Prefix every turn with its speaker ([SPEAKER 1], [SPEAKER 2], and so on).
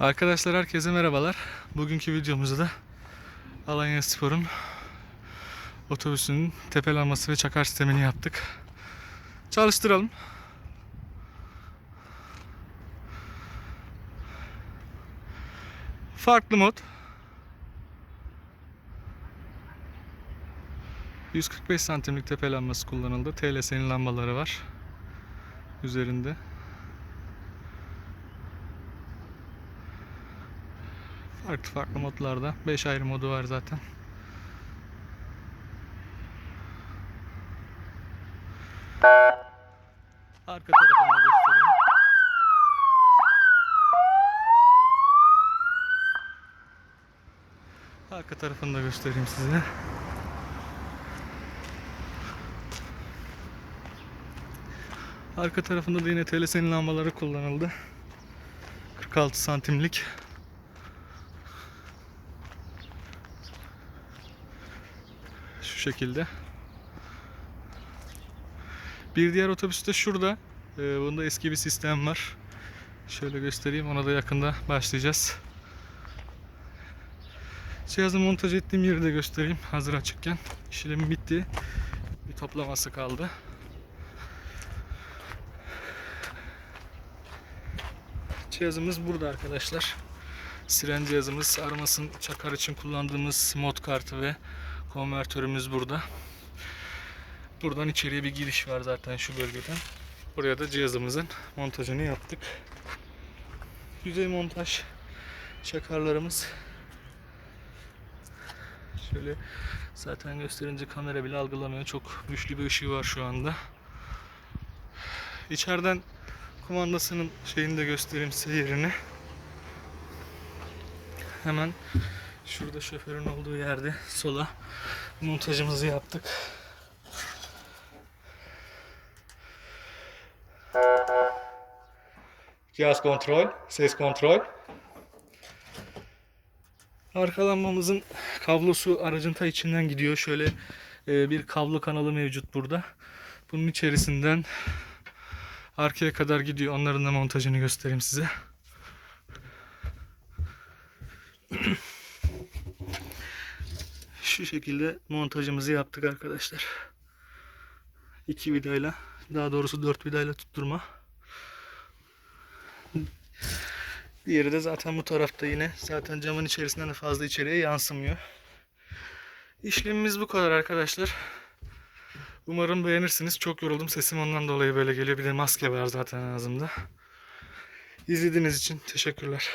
[SPEAKER 1] Arkadaşlar herkese merhabalar. Bugünkü videomuzda da Alanya Spor'un otobüsünün tepelenmesi ve çakar sistemini yaptık. Çalıştıralım. Farklı mod. 145 santimlik tepelenmesi kullanıldı. TLS'nin lambaları var. Üzerinde. Farklı farklı modlarda. 5 ayrı modu var zaten. Arka tarafını göstereyim. Arka tarafını da göstereyim size. Arka tarafında da yine TLS'nin lambaları kullanıldı. 46 santimlik. Şekilde. Bir diğer otobüs de şurada. Ee, bunda eski bir sistem var. Şöyle göstereyim. Ona da yakında başlayacağız. Cihazı montaj ettiğim yeri de göstereyim. Hazır açıkken. İşlemi bitti. Bir toplaması kaldı. Cihazımız burada arkadaşlar. Siren cihazımız, aramasın çakar için kullandığımız mod kartı ve konvertörümüz burada. Buradan içeriye bir giriş var zaten şu bölgeden. Buraya da cihazımızın montajını yaptık. Yüzey montaj çakarlarımız. Şöyle zaten gösterince kamera bile algılamıyor. Çok güçlü bir ışığı var şu anda. İçeriden kumandasının şeyini de göstereyim size yerini. Hemen şurada şoförün olduğu yerde sola montajımızı yaptık. Cihaz kontrol, ses kontrol. Arka lambamızın kablosu aracın ta içinden gidiyor. Şöyle e, bir kablo kanalı mevcut burada. Bunun içerisinden arkaya kadar gidiyor. Onların da montajını göstereyim size. Şu şekilde montajımızı yaptık arkadaşlar. İki vidayla, daha doğrusu dört vidayla tutturma. Diğeri de zaten bu tarafta yine. Zaten camın içerisinden de fazla içeriye yansımıyor. İşlemimiz bu kadar arkadaşlar. Umarım beğenirsiniz. Çok yoruldum. Sesim ondan dolayı böyle geliyor. Bir de maske var zaten ağzımda. İzlediğiniz için teşekkürler.